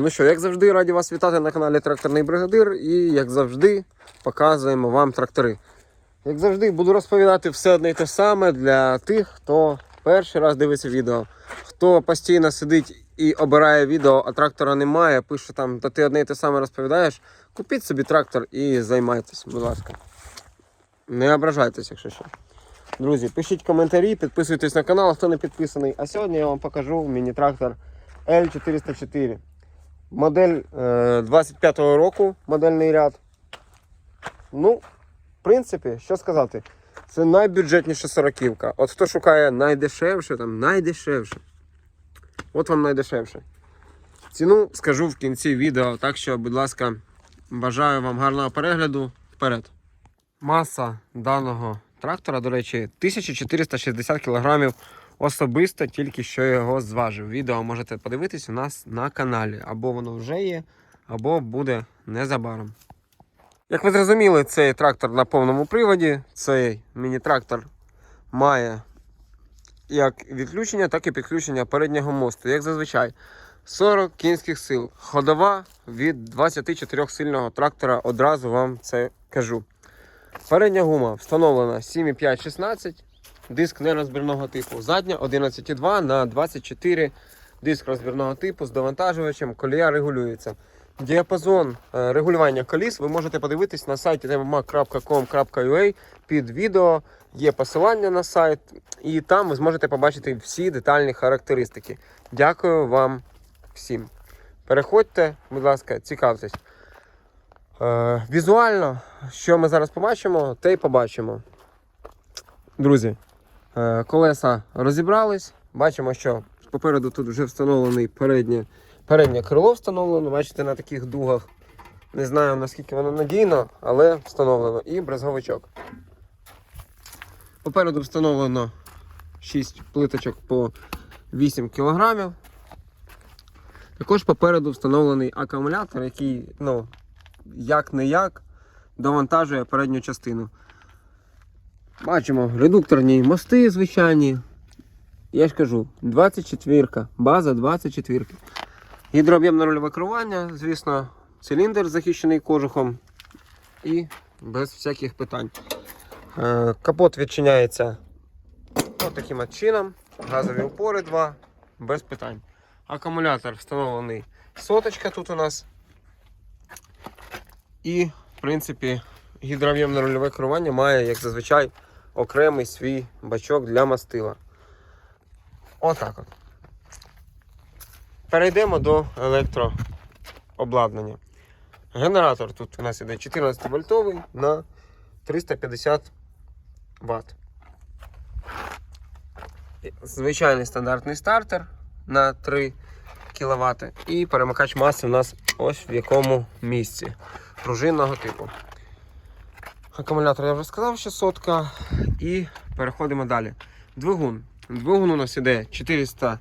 Ну що, як завжди, раді вас вітати на каналі Тракторний Бригадир і як завжди показуємо вам трактори. Як завжди, буду розповідати все одне і те саме для тих, хто перший раз дивиться відео, хто постійно сидить і обирає відео, а трактора немає, пише там, та ти одне і те саме розповідаєш. Купіть собі трактор і займайтесь, будь ласка. Не ображайтесь, якщо що. Друзі, пишіть коментарі, підписуйтесь на канал, хто не підписаний. А сьогодні я вам покажу міні-трактор L404. Модель е, 25-го року, модельний ряд. Ну, в принципі, що сказати, це найбюджетніша сороківка. От хто шукає найдешевше, там найдешевше. От вам найдешевше. Ціну скажу в кінці відео, так що, будь ласка, бажаю вам гарного перегляду. Вперед. Маса даного трактора, до речі, 1460 кг особисто, тільки що його зважив. Відео можете подивитись у нас на каналі. Або воно вже є, або буде незабаром. Як ви зрозуміли, цей трактор на повному приводі. Цей міні-трактор має як відключення, так і підключення переднього мосту. Як зазвичай, 40 кінських сил. Ходова від 24 сильного трактора, одразу вам це кажу. Передня гума встановлена 7,5-16, диск нерозбірного типу. Задня 11,2 на 24 диск розбірного типу з довантажувачем, колія регулюється. Діапазон е, регулювання коліс ви можете подивитись на сайті tmmac.com.ua під відео. Є посилання на сайт, і там ви зможете побачити всі детальні характеристики. Дякую вам всім. Переходьте, будь ласка, цікавтесь. Е, візуально, що ми зараз побачимо, те й побачимо. Друзі, колеса розібрались. Бачимо, що попереду тут вже встановлений переднє, переднє крило встановлено. Бачите, на таких дугах. Не знаю наскільки воно надійно, але встановлено. І брезговичок. Попереду встановлено 6 плиточок по 8 кг. Також попереду встановлений акумулятор, який, ну, як не як, довантажує передню частину. Бачимо редукторні мости звичайні. Я ж кажу, 24, база 24. Гідрооб'ємне рульове керування, звісно, циліндр захищений кожухом і без всяких питань. Е, Капот відчиняється от таким от чином. Газові упори 2, без питань. Акумулятор встановлений соточка тут у нас. І, в принципі, гідрооб'ємне рульове керування має, як зазвичай, окремий свій бачок для мастила. Отак от. Перейдемо до електрообладнання. Генератор тут у нас іде 14 вольтовий на 350 Вт. Звичайний стандартний стартер на 3 кВт. І перемикач маси у нас ось в якому місці пружинного типу. Акумулятор я вже сказав, що сотка. І переходимо далі. Двигун. Двигун у нас іде 400.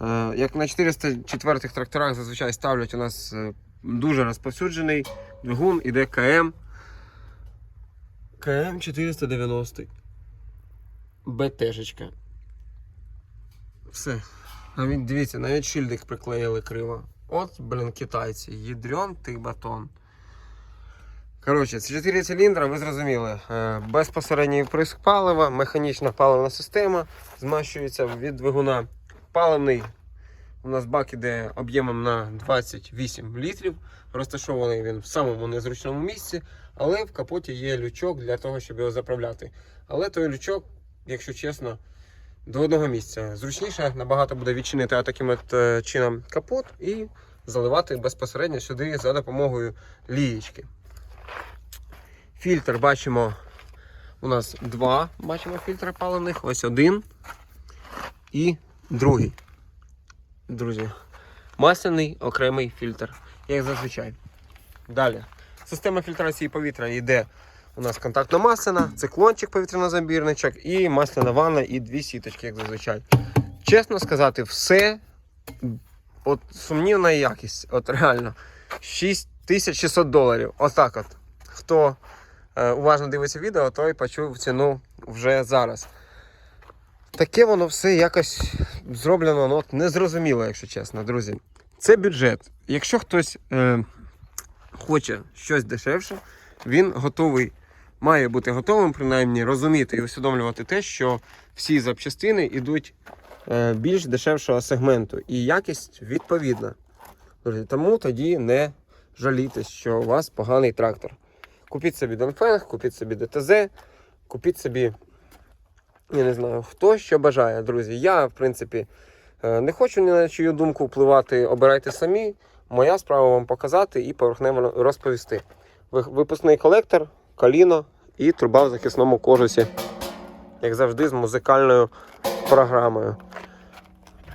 е, Як на 404 тракторах зазвичай ставлять у нас е, дуже розповсюджений двигун, іде КМ. КМ 490. БТшечка. Все. Навіть дивіться, навіть шильдик приклеїли криво. От, блін, китайці. Ядрен ти батон. Коротше, це 4 циліндра, ви зрозуміли. Е, Безпосередній вприск палива, механічна паливна система змащується від двигуна. Паливний у нас бак іде об'ємом на 28 літрів. Розташований він в самому незручному місці, але в капоті є лючок для того, щоб його заправляти. Але той лючок, якщо чесно, до одного місця. Зручніше набагато буде відчинити таким от е, чином капот і заливати безпосередньо сюди за допомогою лієчки. Фільтр бачимо, у нас два бачимо фільтри паливних. Ось один і другий. Друзі, масляний окремий фільтр, як зазвичай. Далі. Система фільтрації повітря йде у нас контактно-масляна, циклончик повітряно-забірничок і масляна ванна і дві сіточки, як зазвичай. Чесно сказати, все от сумнівна якість. От реально. 6600 доларів. Отак от. Хто уважно дивиться відео, той почув ціну вже зараз. Таке воно все якось зроблено ну, незрозуміло, якщо чесно, друзі. Це бюджет. Якщо хтось е, хоче щось дешевше, він готовий, має бути готовим, принаймні розуміти і усвідомлювати те, що всі запчастини йдуть е, більш дешевшого сегменту, і якість відповідна. Друзі, Тому тоді не жалійтесь, що у вас поганий трактор. Купіть собі Донфенг, купіть собі ДТЗ, купіть собі, я не знаю, хто що бажає, друзі. Я, в принципі, е, не хочу ні на чию думку впливати, обирайте самі. Моя справа вам показати і поверхнево розповісти. Випускний колектор, коліно і труба в захисному кожусі, як завжди, з музикальною програмою.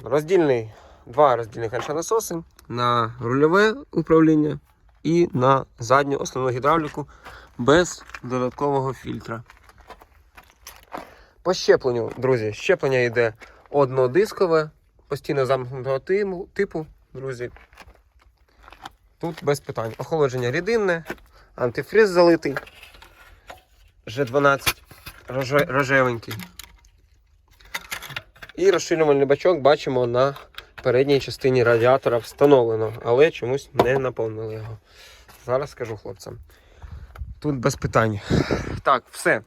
Роздільний, два роздільних ганчонасоси на рульове управління і на задню основну гідравліку без додаткового фільтра. По щепленню, друзі, щеплення йде однодискове, постійно замкнутого типу, друзі. Тут без питань. Охолодження рідинне, антифриз залитий. G12 рожевенький. І розширювальний бачок бачимо на передній частині радіатора встановлено, але чомусь не наповнили його. Зараз скажу хлопцям. Тут без питань. Так, все.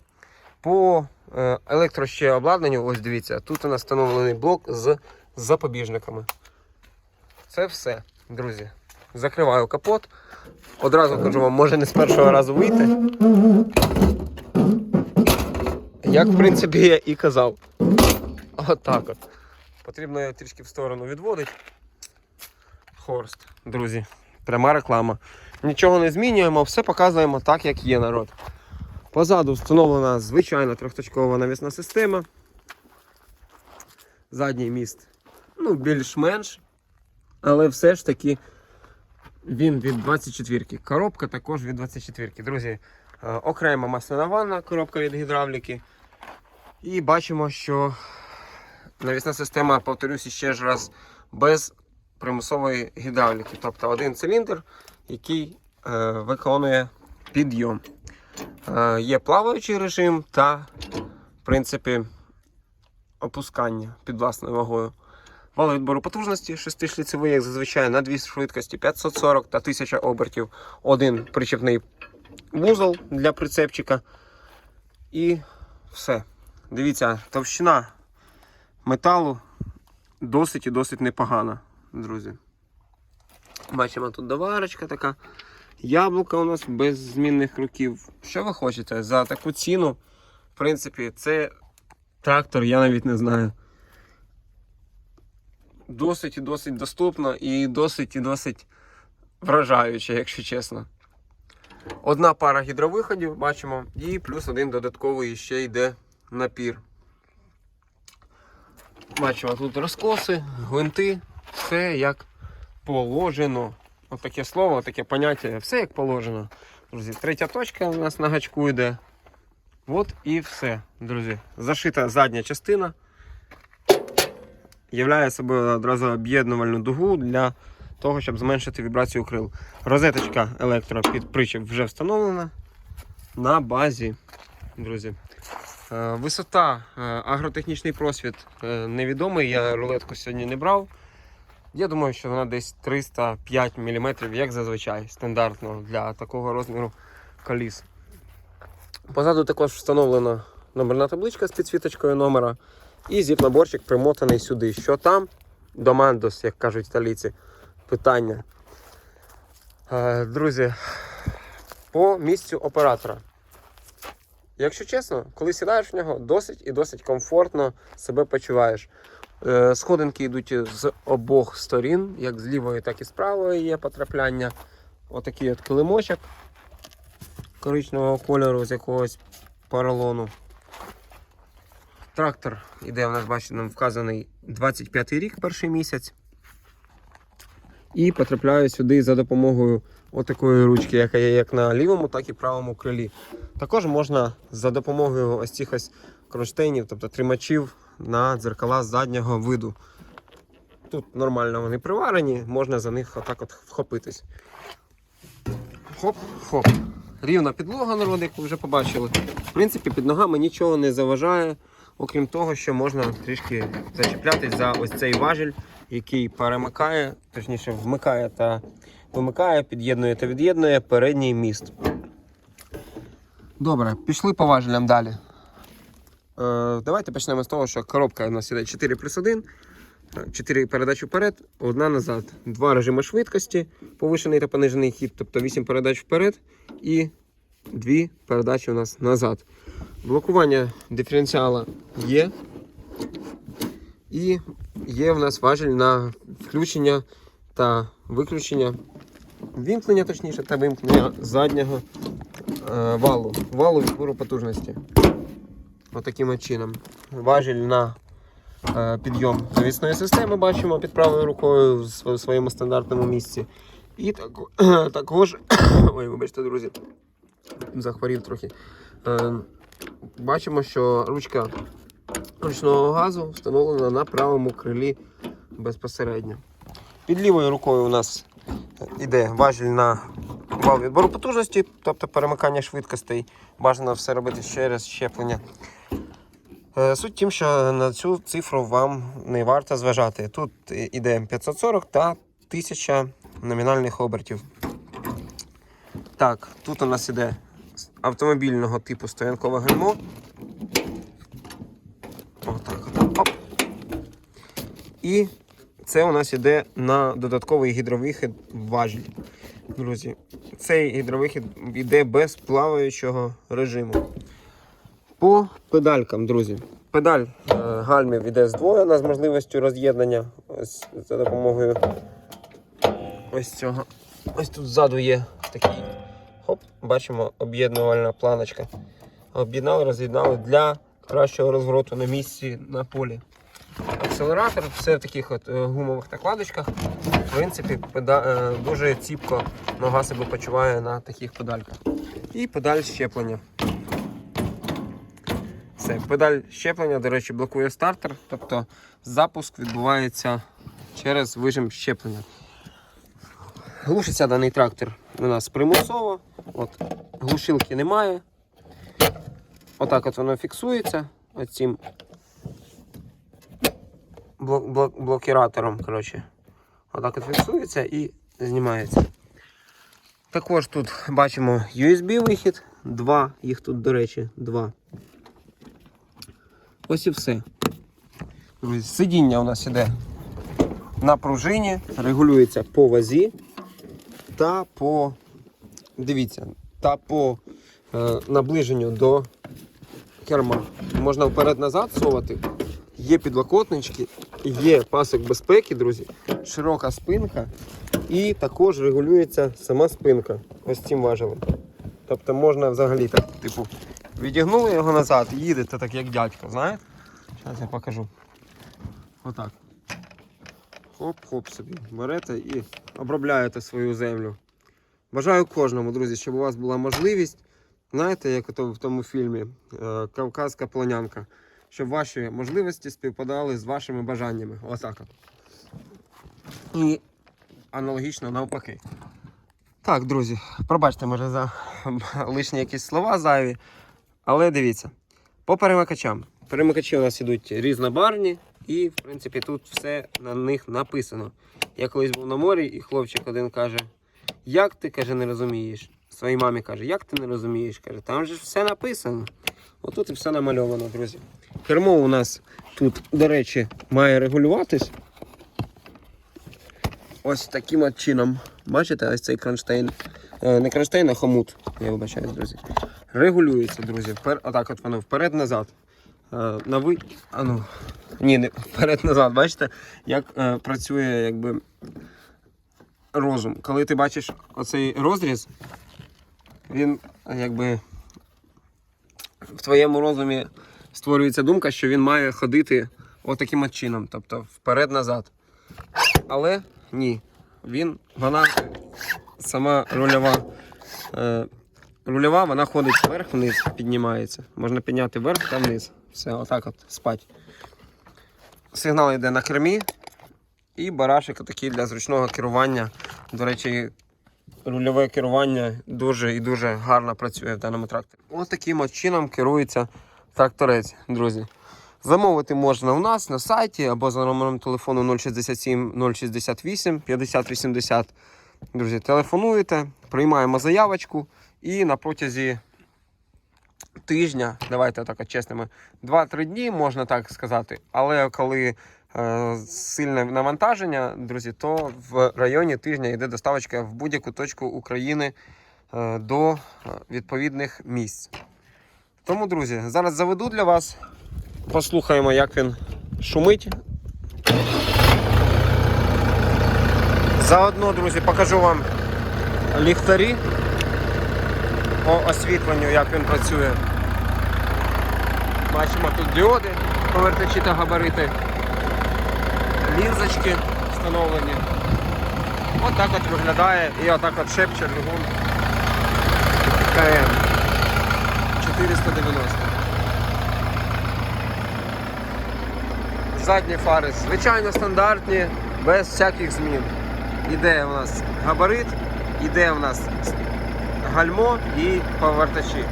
По е, електро обладнанню, ось дивіться, тут у нас встановлений блок з запобіжниками. Це все, друзі. Закриваю капот. Одразу кажу вам, може не з першого разу вийти. Як, в принципі, я і казав. Отак от. Потрібно його трішки в сторону відводити. Хорст, друзі. Пряма реклама. Нічого не змінюємо, все показуємо так, як є народ. Позаду встановлена звичайна трьохточкова навісна система. Задній міст ну, більш-менш. Але все ж таки він від 24 ки Коробка також від 24 ки Друзі, е, окрема масляна ванна, коробка від гідравліки. І бачимо, що навісна система, повторюся ще ж раз, без примусової гідравліки. Тобто один циліндр, який е, виконує підйом. Е, є плаваючий режим та, в принципі, опускання під власною вагою. Вал відбору потужності 6-шліцевий, як зазвичай, на дві швидкості 540 та 1000 обертів. Один причепний вузол для прицепчика. І все. Дивіться, товщина металу досить і досить непогана, друзі. Бачимо тут доварочка така. Яблука у нас без змінних кроків. Що ви хочете? За таку ціну, в принципі, це трактор, я навіть не знаю. Досить і досить доступно і досить і досить вражаюче, якщо чесно. Одна пара гідровиходів бачимо, і плюс один додатковий ще йде напір. Бачимо тут розкоси, гвинти, все як положено. От таке слово, таке поняття, все як положено. Друзі, третя точка у нас на гачку йде. От і все, друзі. Зашита задня частина. Являє собою одразу об'єднувальну дугу для того, щоб зменшити вібрацію крил. Розеточка електро під причеп вже встановлена на базі, друзі. Е, Висота, е, агротехнічний просвіт е, невідомий, я рулетку сьогодні не брав. Я думаю, що вона десь 305 мм, як зазвичай, стандартно для такого розміру коліс. Позаду також встановлена номерна табличка з підсвіточкою номера. І зіп-наборчик примотаний сюди. Що там? Домандос, як кажуть італійці. Питання. Друзі, по місцю оператора. Якщо чесно, коли сідаєш в нього, досить і досить комфортно себе почуваєш. Е, Сходинки йдуть з обох сторін, як з лівої, так і з правої є потрапляння. Отакий от килимочок коричневого кольору з якогось поролону. Трактор іде, у нас бачите, нам вказаний 25 й рік, перший місяць. І потрапляю сюди за допомогою отакої ручки, яка є як на лівому, так і правому крилі. Також можна за допомогою ось цих ось кронштейнів, тобто тримачів на дзеркала заднього виду. Тут нормально вони приварені, можна за них отак от вхопитись. Хоп-хоп. Рівна підлога, народ, як ви вже побачили. В принципі, під ногами нічого не заважає. Окрім того, що можна трішки зачіплятись за ось цей важіль, який перемикає, точніше вмикає та вимикає, під'єднує та від'єднує передній міст. Добре, пішли по далі. Е, давайте почнемо з того, що коробка у нас іде 4 плюс 1. 4 передачі вперед, одна назад. Два режими швидкості, повишений та понижений хід, тобто 8 передач вперед і 2 передачі у нас назад. Блокування диференціала є. І є в нас важіль на включення та виключення, вімкнення точніше, та вимкнення заднього е, валу, валу відбору потужності. Отаким от чином. Важіль на е, підйом завісної системи бачимо під правою рукою в своєму стандартному місці. І тако- також, ой, вибачте, друзі, захворів трохи. Е, бачимо, що ручка ручного газу встановлена на правому крилі безпосередньо. Під лівою рукою у нас іде важіль на вал відбору потужності, тобто перемикання швидкостей. Бажано все робити через щеплення. Е, Суть тим, що на цю цифру вам не варто зважати. Тут іде 540 та 1000 номінальних обертів. Так, тут у нас іде автомобільного типу стоянкове гальмо. Отак. Оп. І це у нас іде на додатковий гідровихід важіль. Друзі, цей гідровихід йде без плаваючого режиму. По педалькам, друзі. Педаль е, гальмів іде здвоєна з можливістю роз'єднання ось за допомогою ось цього. Ось тут ззаду є такий. Хоп, бачимо об'єднувальна планочка. Об'єднали, роз'єднали для кращого розвороту на місці на полі. Акселератор все в таких от е, гумових накладочках. В принципі, педа... е, дуже ціпко нога себе почуває на таких педальках. І педаль щеплення. Все, педаль щеплення, до речі, блокує стартер, тобто запуск відбувається через вижим щеплення. Глушиться даний трактор у нас примусово. От, глушилки немає. Отак от воно фіксується оцим блок, блок, блокіратором. Коротше. Отак от фіксується і знімається. Також тут бачимо USB-вихід. Два, їх тут, до речі, два. Ось і все. Сидіння у нас іде на пружині, регулюється по вазі та по. Дивіться, та по е, наближенню до керма. Можна вперед-назад совати. Є підлокотнички, є пасок безпеки, друзі, широка спинка і також регулюється сама спинка ось цим важелем. Тобто можна взагалі так, типу, відігнули його назад і їдете так, як дядько, знаєте? Зараз я покажу. Отак. Хоп-хоп собі. Берете і обробляєте свою землю. Бажаю кожному, друзі, щоб у вас була можливість, знаєте, як в тому фільмі е, Кавказька полонянка, щоб ваші можливості співпадали з вашими бажаннями. Отак. от. І аналогічно навпаки. Так, друзі, пробачте, може, за лишні якісь слова зайві. Але дивіться, по перемикачам. Перемикачі у нас ідуть різнобарні, і, в принципі, тут все на них написано. Я колись був на морі, і хлопчик один каже: Як ти каже, не розумієш? Своїй мамі каже, як ти не розумієш? Каже, там же все написано. Отут і все намальовано, друзі. Кермо у нас тут, до речі, має регулюватись. Ось таким от чином. Бачите, ось цей кронштейн. Е, Не кронштейн, а хомут. Я вибачаюсь, друзі. Регулюється, друзі. Отак от воно вперед-назад. Е, На ви... а ну. Ні, не вперед-назад. Бачите, як е, працює якби розум. Коли ти бачиш оцей розріз, він якби в твоєму розумі створюється думка, що він має ходити отаким от чином, тобто вперед-назад. Але ні. Він, вона сама рульова. Е, рульова, вона ходить вверх-вниз, піднімається. Можна підняти вверх та вниз. Все, отак от спать. Сигнал йде на кермі. І барашик такий для зручного керування. До речі, рульове керування дуже і дуже гарно працює в даному тракторі. Ось таким от чином керується тракторець, друзі. Замовити можна у нас на сайті або за номером телефону 067 068 50 80. Друзі, телефонуєте, приймаємо заявочку і на протязі тижня, давайте так чесними, 2-3 дні, можна так сказати. Але коли е, сильне навантаження, друзі, то в районі тижня йде доставочка в будь-яку точку України е, до е, відповідних місць. Тому, друзі, зараз заведу для вас, послухаємо, як він шумить. Заодно, друзі, покажу вам ліхтарі по освітленню, як він працює. Бачимо тут діоди, повертачі та габарити, лінзочки встановлені. От так от виглядає і отак от шепче двигун КМ 490. Задні фари, звичайно, стандартні, без всяких змін. Іде у нас габарит, іде у нас гальмо і повертачі.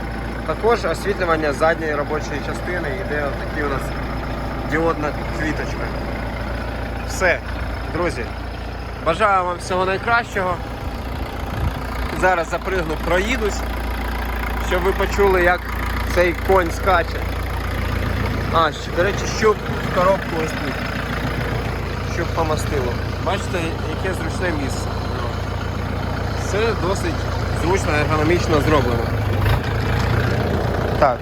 Також освітлювання задньої робочої частини йде такі у нас діодна квіточка. Все, друзі. Бажаю вам всього найкращого. Зараз запригну, проїдусь, щоб ви почули, як цей конь скаче. А, ще, до речі, щуп в коробку ось тут. Щуп помастило. Бачите, яке зручне місце. Все досить зручно, ергономічно зроблено. Так.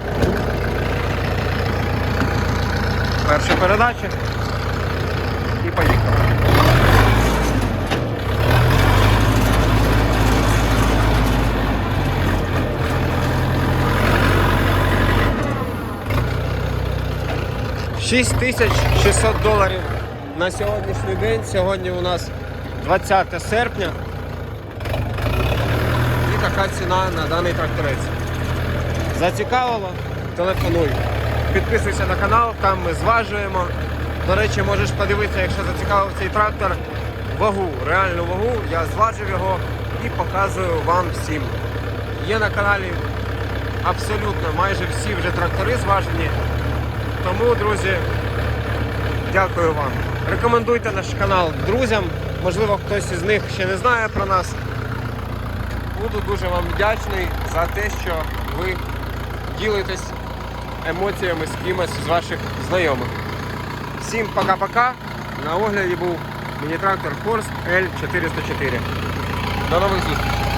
Перша передача. І поїхали. Шість тисяч 600 доларів на сьогоднішній день. Сьогодні у нас 20 серпня. І така ціна на даний тракторець. Зацікавило? Телефонуй. Підписуйся на канал, там ми зважуємо. До речі, можеш подивитися, якщо зацікавив цей трактор, вагу, реальну вагу. Я зважив його і показую вам всім. Є на каналі абсолютно майже всі вже трактори зважені. Тому, друзі, дякую вам. Рекомендуйте наш канал друзям. Можливо, хтось із них ще не знає про нас. Буду дуже вам вдячний за те, що ви ділитесь емоціями з кимось з ваших знайомих. Всім пока-пока. На огляді був міні-трактор Forst L404. До нових зустрічей!